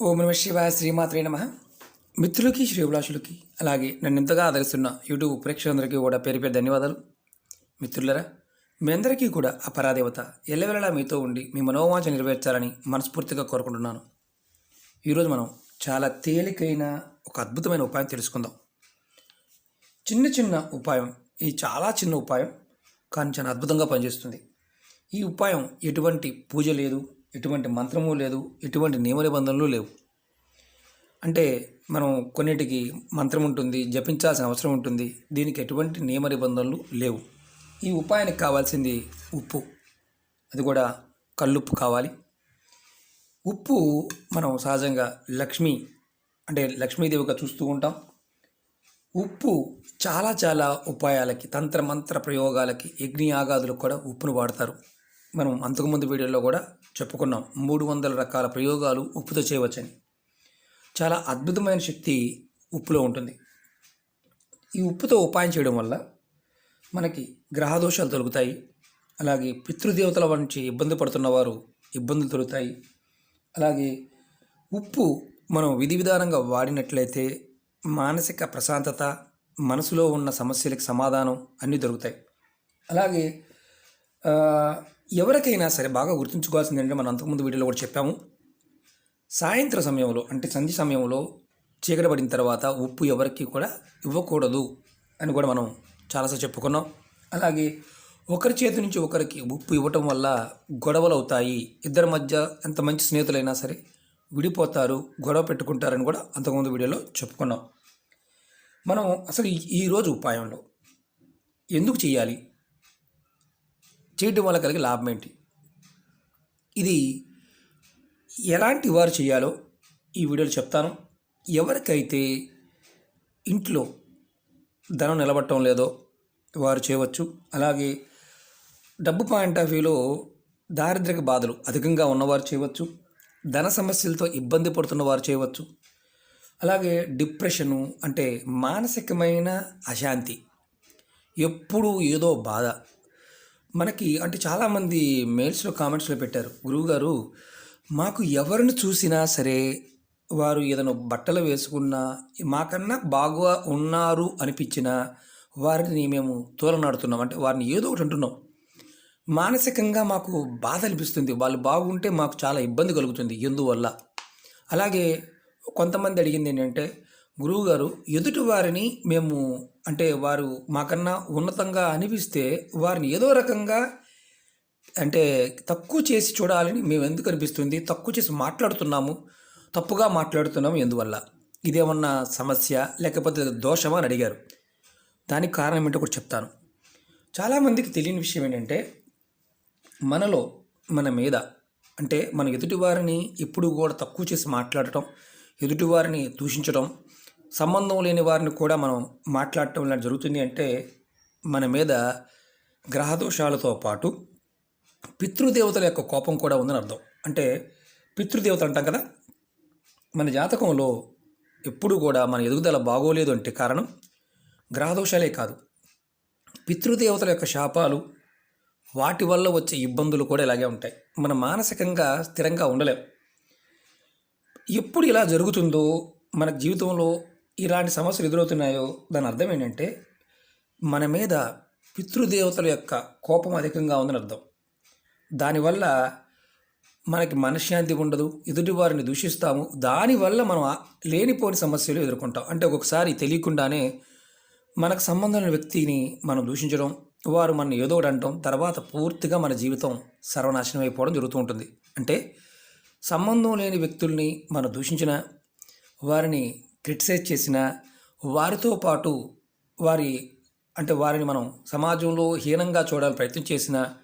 ఓం నమ శివాయ శ్రీమాత్రే నమ. మిత్రులకి శ్రీభిలాషులకి అలాగే నన్ను ఇంతగా ఆదరిస్తున్న యూట్యూబ్ ప్రేక్షకులందరికీ కూడా పేరు పేరు ధన్యవాదాలు. మిత్రులరా మీ అందరికీ కూడా అపరాదేవత పరాదేవత ఎల్లవెల్లలా మీతో ఉండి మీ మనోవాంఛ నెరవేర్చాలని మనస్ఫూర్తిగా కోరుకుంటున్నాను. ఈరోజు మనం చాలా తేలికైన ఒక అద్భుతమైన ఉపాయం తెలుసుకుందాం. చిన్న చిన్న ఉపాయం ఈ చాలా చిన్న ఉపాయం కానీ చాలా అద్భుతంగా పనిచేస్తుంది. ఈ ఉపాయం ఎటువంటి పూజ లేదు ఎటువంటి మంత్రము లేదు ఎటువంటి నియమ నిబంధనలు లేవు. అంటే మనం కొన్నిటికి మంత్రం ఉంటుంది జపించాల్సిన అవసరం ఉంటుంది దీనికి ఎటువంటి నియమ నిబంధనలు లేవు. ఈ ఉపాయానికి కావాల్సింది ఉప్పు. అది కూడా కల్లుప్పు కావాలి. ఉప్పు మనం సహజంగా లక్ష్మి అంటే లక్ష్మీదేవిగా చూస్తూ ఉంటాం. ఉప్పు చాలా చాలా ఉపాయాలకి తంత్ర మంత్ర ప్రయోగాలకి యజ్ఞయాగాదులకు కూడా ఉప్పును వాడతారు. మనం అంతకుముందు వీడియోలో కూడా చెప్పుకున్నాం. మూడు వందల రకాల ప్రయోగాలు ఉప్పుతో చేయవచ్చని. చాలా అద్భుతమైన శక్తి ఉప్పులో ఉంటుంది. ఈ ఉప్పుతో ఉపాయం చేయడం వల్ల మనకి గ్రహదోషాలు తొలుగుతాయి. అలాగే పితృదేవతల నుంచి ఇబ్బంది పడుతున్న వారు ఇబ్బందులు తొలుగుతాయి. అలాగే ఉప్పు మనం విధి విధానంగా వాడినట్లయితే మానసిక ప్రశాంతత మనసులో ఉన్న సమస్యలకు సమాధానం అన్నీ దొరుకుతాయి. అలాగే ఎవరికైనా సరే బాగా గుర్తుంచుకోవాల్సింది ఏంటంటే మనం అంతకుముందు వీడియోలో కూడా చెప్పాము. సాయంత్రం సమయంలో అంటే సంధి సమయంలో చీకటి పడిన తర్వాత ఉప్పు ఎవరికి కూడా ఇవ్వకూడదు అని కూడా మనం చాలాసార్లు చెప్పుకున్నాం. అలాగే ఒకరి చేతి నుంచి ఒకరికి ఉప్పు ఇవ్వటం వల్ల గొడవలు అవుతాయి. ఇద్దరి మధ్య ఎంత మంచి స్నేహితులైనా సరే విడిపోతారు గొడవ పెట్టుకుంటారని కూడా అంతకుముందు వీడియోలో చెప్పుకున్నాం. మనం అసలు ఈ- ఈరోజు ఉపాయంలో ఎందుకు చేయాలి? చేయటం వల్ల కలిగే లాభం ఏంటి? ఇది ఎలాంటి వారు చేయాలో ఈ వీడియోలో చెప్తాను. ఎవరికైతే ఇంట్లో ధనం నిలబట్టడం లేదో వారు చేయవచ్చు. అలాగే డబ్బు పాయింట్ ఆఫ్ వ్యూలో దారిద్ర్యక బాధలు అధికంగా ఉన్నవారు చేయవచ్చు. ధన సమస్యలతో ఇబ్బంది పడుతున్న వారు చేయవచ్చు. అలాగే డిప్రెషను అంటే మానసికమైన అశాంతి ఎప్పుడూ ఏదో బాధ మనకి అంటే చాలామంది మెయిల్స్లో కామెంట్స్లో పెట్టారు. గురువుగారు మాకు ఎవరిని చూసినా సరే వారు ఏదైనా బట్టలు వేసుకున్నా మాకన్నా బాగా ఉన్నారు అనిపించినా వారిని మేము తోలనాడుతున్నాం. అంటే వారిని ఏదో ఒకటి అంటున్నాం. మానసికంగా మాకు బాధ అనిపిస్తుంది. వాళ్ళు బాగుంటే మాకు చాలా ఇబ్బంది కలుగుతుంది. ఎందువల్ల? అలాగే కొంతమంది అడిగింది ఏంటంటే గురువుగారు ఎదుటి వారిని మేము అంటే వారు మాకన్నా ఉన్నతంగా అనిపిస్తే వారిని ఏదో రకంగా అంటే తక్కువ చేసి చూడాలని మేము ఎందుకు అనిపిస్తుంది? తక్కువ చేసి మాట్లాడుతున్నాము తప్పుగా మాట్లాడుతున్నాము ఎందువల్ల? ఇదేమన్నా సమస్య లేకపోతే దోషమా అని అడిగారు. దానికి కారణం ఏంటో కూడా చెప్తాను. చాలామందికి తెలియని విషయం ఏంటంటే మనలో మన మీద అంటే మన ఎదుటివారిని ఎప్పుడు కూడా తక్కువ చేసి మాట్లాడటం ఎదుటివారిని దూషించడం సంబంధం లేని వారిని కూడా మనం మాట్లాడటం ఇలా జరుగుతుంది అంటే మన మీద గ్రహదోషాలతో పాటు పితృదేవతల యొక్క కోపం కూడా ఉందని అర్థం. అంటే పితృదేవత అంటాం కదా మన జాతకంలో ఎప్పుడు కూడా మన ఎదుగుదల బాగోలేదు అంటే కారణం గ్రహదోషాలే కాదు. పితృదేవతల యొక్క శాపాలు వాటి వల్ల వచ్చే ఇబ్బందులు కూడా ఇలాగే ఉంటాయి. మన మానసికంగా స్థిరంగా ఉండలేం. ఎప్పుడు ఇలా జరుగుతుందో మన జీవితంలో ఇలాంటి సమస్యలు ఎదురవుతున్నాయో దాని అర్థం ఏంటంటే మన మీద పితృదేవతల యొక్క కోపం అధికంగా ఉందని అర్థం. దానివల్ల మనకి మనశ్శాంతి ఉండదు ఎదుటి వారిని దూషిస్తాము. దానివల్ల మనం లేనిపోని సమస్యలు ఎదుర్కొంటాం. అంటే ఒక్కొక్కసారి తెలియకుండానే మనకు సంబంధం వ్యక్తిని మనం దూషించడం వారు మన ఏదో ఒకటి అంటాం తర్వాత పూర్తిగా మన జీవితం సర్వనాశనం అయిపోవడం జరుగుతూ ఉంటుంది. అంటే సంబంధం లేని వ్యక్తుల్ని మనం దూషించిన వారిని క్రిటిసైజ్ చేసినా వారితో పాటు వారి అంటే వారిని మనం సమాజంలో హీనంగా చూడాలని ప్రయత్నం చేసినా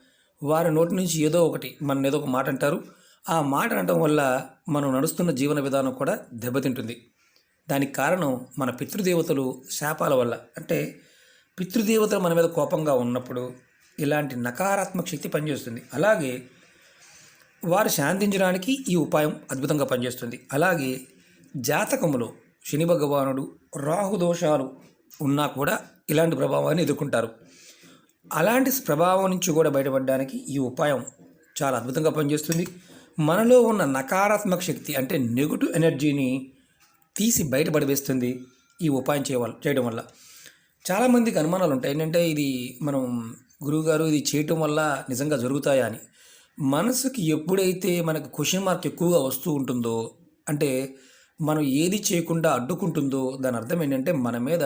వారి నోటి నుంచి ఏదో ఒకటి మన ఏదో ఒక మాట అంటారు. ఆ మాట అనడం వల్ల మనం నడుస్తున్న జీవన విధానం కూడా దెబ్బతింటుంది. దానికి కారణం మన పితృదేవతలు శాపాల వల్ల. అంటే పితృదేవతలు మన మీద కోపంగా ఉన్నప్పుడు ఇలాంటి నకారాత్మక శక్తి పనిచేస్తుంది. అలాగే వారు శాంతించడానికి ఈ ఉపాయం అద్భుతంగా పనిచేస్తుంది. అలాగే జాతకములో శని భగవానుడు రాహు దోషాలు ఉన్నా కూడా ఇలాంటి ప్రభావాన్ని ఎదుర్కొంటారు. అలాంటి ప్రభావం నుంచి కూడా బయటపడడానికి ఈ ఉపాయం చాలా అద్భుతంగా పనిచేస్తుంది. మనలో ఉన్న నకారాత్మక శక్తి అంటే నెగటివ్ ఎనర్జీని తీసి బయటపడివేస్తుంది ఈ ఉపాయం చేయవల్ చేయడం వల్ల. చాలామందికి అనుమానాలు ఉంటాయి. ఏంటంటే ఇది మనం గురువుగారు ఇది చేయటం వల్ల నిజంగా జరుగుతాయా అని. మనసుకి ఎప్పుడైతే మనకు క్వశ్చన్ మార్క్ ఎక్కువగా వస్తూ ఉంటుందో అంటే మనం ఏది చేయకుండా అడ్డుకుంటుందో దాని అర్థం ఏంటంటే మన మీద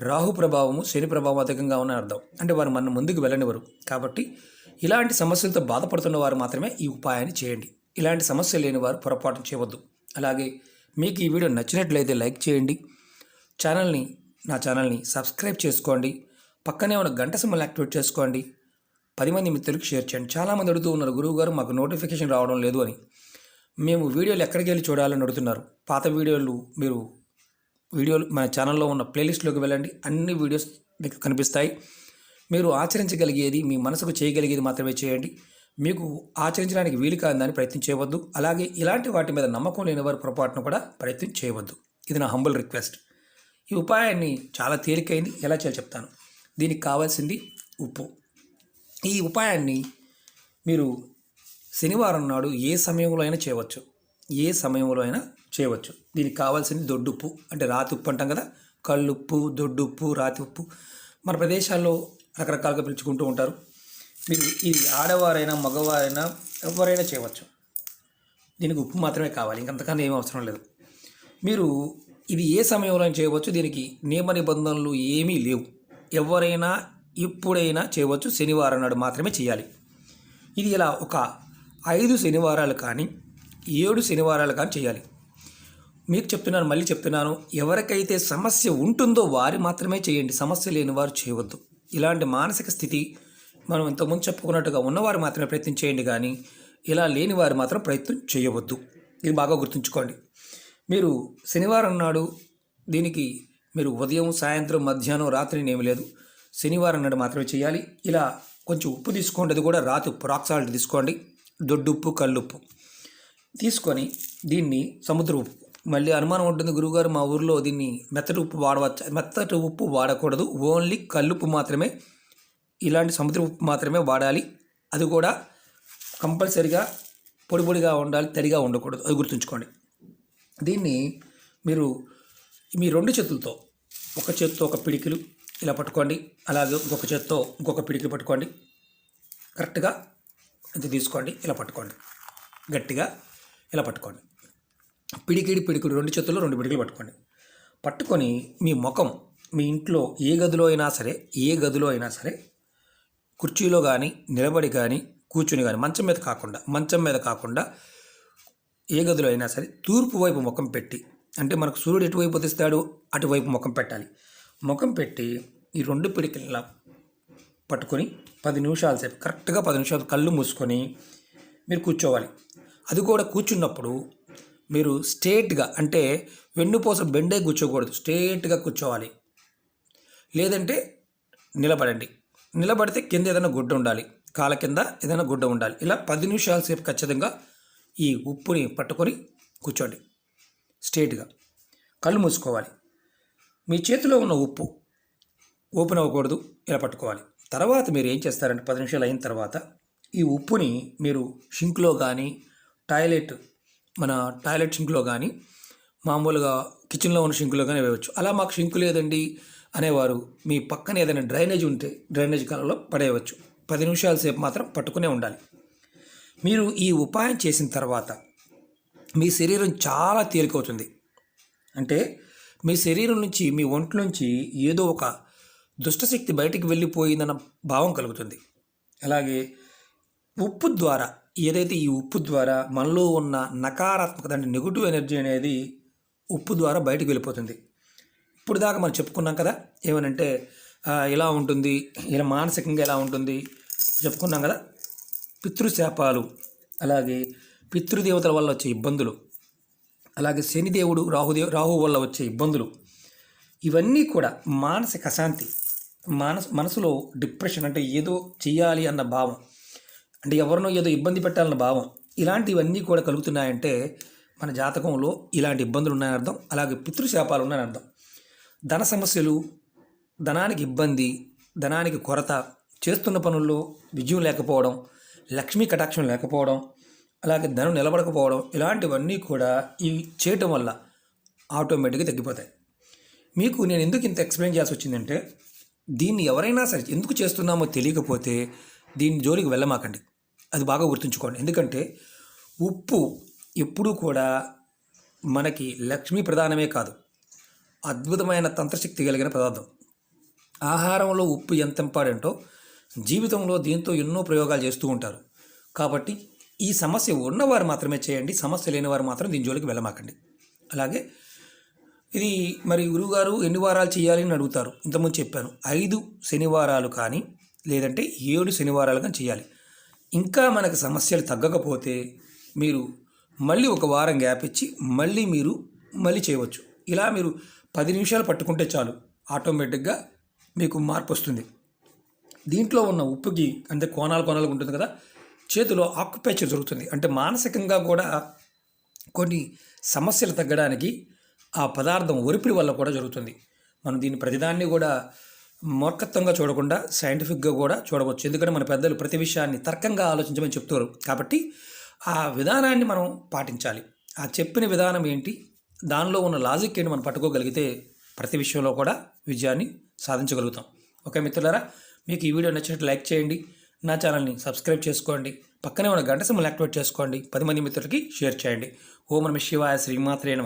రాహు ప్రభావము శని ప్రభావం అధికంగా ఉన్న అర్థం. అంటే వారు మన ముందుకు వెళ్ళనివ్వరు. కాబట్టి ఇలాంటి సమస్యలతో బాధపడుతున్న వారు మాత్రమే ఈ ఉపాయాన్ని చేయండి. ఇలాంటి సమస్య లేని వారు పొరపాటు చేయవద్దు. అలాగే మీకు ఈ వీడియో నచ్చినట్లయితే లైక్ చేయండి. ఛానల్ని నా ఛానల్ని సబ్స్క్రైబ్ చేసుకోండి. పక్కనే ఉన్న గంట సింబల్ యాక్టివేట్ చేసుకోండి. పది మంది మిత్రులకు షేర్ చేయండి. చాలామంది అడుగుతూ ఉన్నారు గురువు గారు మాకు నోటిఫికేషన్ రావడం లేదు అని. మేము వీడియోలు ఎక్కడికి వెళ్ళి చూడాలని అడుగుతున్నారు. పాత వీడియోలు మీరు వీడియోలు మన ఛానల్లో ఉన్న ప్లేలిస్ట్లోకి వెళ్ళండి. అన్ని వీడియోస్ మీకు కనిపిస్తాయి. మీరు ఆచరించగలిగేది మీ మనసుకు చేయగలిగేది మాత్రమే చేయండి. మీకు ఆచరించడానికి వీలు కాదని ప్రయత్నం చేయవద్దు. అలాగే ఇలాంటి వాటి మీద నమ్మకం లేని వారి పొరపాటును కూడా ప్రయత్నం చేయవద్దు. ఇది నా హంబుల్ రిక్వెస్ట్ ఈ ఉపాయాన్ని చాలా తేలికైంది. ఎలా చేయాలో చెప్తాను. దీనికి కావాల్సింది ఉప్పు. ఈ ఉపాయాన్ని మీరు శనివారం నాడు ఏ సమయంలో అయినా చేయవచ్చు. ఏ సమయంలో అయినా చేయవచ్చు. దీనికి కావాల్సింది దొడ్డుప్పు. అంటే రాతి ఉప్పు అంటాం కదా? కళ్ళుప్పు దొడ్డుప్పు రాతి ఉప్పు. మన ప్రదేశాల్లో రకరకాలుగా పిలుచుకుంటూ ఉంటారు. మీరు ఇది ఆడవారైనా మగవారైనా ఎవరైనా చేయవచ్చు. దీనికి ఉప్పు మాత్రమే కావాలి. ఇంకంతకన్నా ఏం అవసరం లేదు. మీరు ఇది ఏ సమయంలో అయినా చేయవచ్చు. దీనికి నియమ నిబంధనలు ఏమీ లేవు. ఎవరైనా ఎప్పుడైనా చేయవచ్చు. శనివారం నాడు మాత్రమే చేయాలి. ఇది ఇలా ఒక ఐదు శనివారాలు కానీ ఏడు శనివారాలు కానీ చేయాలి. మీకు చెప్తున్నాను మళ్ళీ చెప్తున్నాను ఎవరికైతే సమస్య ఉంటుందో వారి మాత్రమే చేయండి. సమస్య లేని వారు చేయవద్దు. ఇలాంటి మానసిక స్థితి మనం ఇంతకుముందు చెప్పుకున్నట్టుగా ఉన్నవారు మాత్రమే ప్రయత్నం చేయండి కానీ ఇలా లేని వారు మాత్రం ప్రయత్నం చేయవద్దు. ఇది బాగా గుర్తుంచుకోండి. మీరు శనివారం నాడు దీనికి మీరు ఉదయం సాయంత్రం మధ్యాహ్నం రాత్రి ఏమి లేదు. శనివారం నాడు మాత్రమే చేయాలి. ఇలా కొంచెం ఉప్పు తీసుకోండి. అది కూడా రాత్రి ప్రాక్సాల్ట్ తీసుకోండి. దొడ్డుప్పు కల్లుప్పు తీసుకొని దీన్ని సముద్ర ఉప్పు మళ్ళీ అనుమానం ఉంటుంది గురుగారు మా ఊర్లో దీన్ని మెత్తటి ఉప్పు వాడవచ్చు మెత్తటి ఉప్పు వాడకూడదు. ఓన్లీ కల్లుప్పు మాత్రమే ఇలాంటి సముద్ర ఉప్పు మాత్రమే వాడాలి. అది కూడా కంపల్సరిగా పొడి పొడిగా ఉండాలి తడిగా ఉండకూడదు. అది గుర్తుంచుకోండి. దీన్ని మీరు మీ రెండు చేతులతో ఒక చేత్తో ఒక పిడికిలు ఇలా పట్టుకోండి. అలాగే ఇంకొక చేత్తో ఇంకొక పిడికిలు పట్టుకోండి. కరెక్ట్గా ఇది తీసుకోండి ఇలా పట్టుకోండి. గట్టిగా ఇలా పట్టుకోండి. పిడికిడి పిడికిడి రెండు చేతుల్లో రెండు పిడికిలు పట్టుకోండి. పట్టుకొని మీ ముఖం మీ ఇంట్లో ఏ గదిలో అయినా సరే ఏ గదిలో అయినా సరే కుర్చీలో కానీ నిలబడి కానీ కూర్చుని కానీ మంచం మీద కాకుండా మంచం మీద కాకుండా ఏ గదిలో అయినా సరే తూర్పు వైపు ముఖం పెట్టి అంటే మనకు సూర్యుడు ఎటువైపు ఉదిస్తాడో అటువైపు ముఖం పెట్టాలి. ముఖం పెట్టి ఈ రెండు పిడికిల పట్టుకొని పది నిమిషాల సేపు కరెక్ట్గా పది నిమిషాలు కళ్ళు మూసుకొని మీరు కూర్చోవాలి. అది కూడా కూర్చున్నప్పుడు మీరు స్ట్రేట్గా అంటే వెన్నుపూస బెండే కూర్చోకూడదు స్ట్రేట్గా కూర్చోవాలి. లేదంటే నిలబడండి. నిలబడితే కింద ఏదైనా గుడ్డ ఉండాలి కాళ్ళ కింద ఏదైనా గుడ్డ ఉండాలి. ఇలా పది నిమిషాల సేపు ఖచ్చితంగా ఈ ఉప్పుని పట్టుకొని కూర్చోండి. స్ట్రేట్గా కళ్ళు మూసుకోవాలి. మీ చేతిలో ఉన్న ఉప్పు ఓపెన్ అవ్వకూడదు ఇలా పట్టుకోవాలి. తర్వాత మీరు ఏం చేస్తారంటే పది నిమిషాలు అయిన తర్వాత ఈ ఉప్పుని మీరు షింక్లో కానీ టాయిలెట్ మన టాయిలెట్ షింక్లో కానీ మామూలుగా కిచెన్లో ఉన్న షింకులో కానీ వేయవచ్చు. అలా మాకు షింకు లేదండి అనేవారు మీ పక్కన ఏదైనా డ్రైనేజ్ ఉంటే డ్రైనేజ్ కాలంలో పడేయవచ్చు. పది నిమిషాల సేపు మాత్రం పట్టుకునే ఉండాలి. మీరు ఈ ఉపాయం చేసిన తర్వాత మీ శరీరం చాలా తేలికవుతుంది. అంటే మీ శరీరం నుంచి మీ ఒంట్లో నుంచి ఏదో ఒక దుష్టశక్తి బయటికి వెళ్ళిపోయిందన్న భావం కలుగుతుంది. అలాగే ఉప్పు ద్వారా ఏదైతే ఈ ఉప్పు ద్వారా మనలో ఉన్న నకారాత్మకత అంటే నెగిటివ్ ఎనర్జీ అనేది ఉప్పు ద్వారా బయటకు వెళ్ళిపోతుంది. ఇప్పుడు దాకా మనం చెప్పుకున్నాం కదా ఏమనంటే ఇలా ఉంటుంది ఇలా మానసికంగా ఎలా ఉంటుంది చెప్పుకున్నాం కదా పితృశాపాలు అలాగే పితృదేవతల వల్ల వచ్చే ఇబ్బందులు అలాగే శనిదేవుడు రాహుదేవ్ రాహు వల్ల వచ్చే ఇబ్బందులు ఇవన్నీ కూడా మానసిక అశాంతి మనసు మనసులో డిప్రెషన్ అంటే ఏదో చేయాలి అన్న భావం. అంటే ఎవరినో ఏదో ఇబ్బంది పెట్టాలన్న భావం. ఇలాంటివన్నీ కూడా కలుగుతున్నాయంటే మన జాతకంలో ఇలాంటి ఇబ్బందులు ఉన్నాయని అర్థం. అలాగే పితృశాపాలు ఉన్నాయని అర్థం. ధన సమస్యలు ధనానికి ఇబ్బంది ధనానికి కొరత చేస్తున్న పనుల్లో విజయం లేకపోవడం లక్ష్మీ కటాక్షం లేకపోవడం అలాగే ధనం నిలబడకపోవడం ఇలాంటివన్నీ కూడా ఇవి చేయటం వల్ల ఆటోమేటిక్గా తగ్గిపోతాయి. మీకు నేను ఎందుకు ఇంత ఎక్స్ప్లెయిన్ చేయాల్సి వచ్చిందంటే దీన్ని ఎవరైనా సరే ఎందుకు చేస్తున్నామో తెలియకపోతే దీని జోలికి వెళ్ళమాకండి. అది బాగా గుర్తుంచుకోండి. ఎందుకంటే ఉప్పు ఎప్పుడూ కూడా మనకి లక్ష్మీ ప్రధానమే కాదు. అద్భుతమైన తంత్రశక్తి కలిగిన పదార్థం. ఆహారంలో ఉప్పు ఎంత ఇంపార్టెంటో జీవితంలో దీంతో ఎన్నో ప్రయోగాలు చేస్తూ ఉంటారు. కాబట్టి ఈ సమస్య ఉన్నవారు మాత్రమే చేయండి. సమస్య లేని వారు మాత్రం దీని జోలికి వెళ్ళమాకండి. అలాగే ఇది మరి గురువుగారు ఎన్ని వారాలు చేయాలి అని అడుగుతారు. ఇంతకుముందు చెప్పాను. ఐదు శనివారాలు కానీ లేదంటే ఏడు శనివారాలు కానీ చేయాలి. ఇంకా మనకు సమస్యలు తగ్గకపోతే మీరు మళ్ళీ ఒక వారం గ్యాప్ ఇచ్చి మళ్ళీ మీరు మళ్ళీ చేయవచ్చు. ఇలా మీరు పది నిమిషాలు పట్టుకుంటే చాలు. ఆటోమేటిక్గా మీకు మార్పు వస్తుంది. దీంట్లో ఉన్న ఉప్పుకి అంటే కోణాలు కోణాలు ఉంటుంది కదా చేతిలో ఆక్యుపేచర్ జరుగుతుంది. అంటే మానసికంగా కూడా కొన్ని సమస్యలు తగ్గడానికి ఆ పదార్థం ఒరిపిడి వల్ల కూడా జరుగుతుంది. మనం దీన్ని ప్రతిదాన్ని కూడా మూర్ఖత్వంగా చూడకుండా సైంటిఫిక్గా కూడా చూడవచ్చు. ఎందుకంటే మన పెద్దలు ప్రతి విషయాన్ని తర్కంగా ఆలోచించమని చెప్తారు. కాబట్టి ఆ విధానాన్ని మనం పాటించాలి. ఆ చెప్పిన విధానం ఏంటి? దానిలో ఉన్న లాజిక్ ఏంటి మనం పట్టుకోగలిగితే ప్రతి విషయంలో కూడా విజయాన్ని సాధించగలుగుతాం. ఓకే మిత్రులారా? మీకు ఈ వీడియో నచ్చినట్టు లైక్ చేయండి. నా ఛానల్ని సబ్స్క్రైబ్ చేసుకోండి. పక్కనే ఉన్న గంట సింబల్ యాక్టివేట్ చేసుకోండి. పది మంది మిత్రులకి షేర్ చేయండి. ఓం నమ శివాయ శ్రీమాత్రే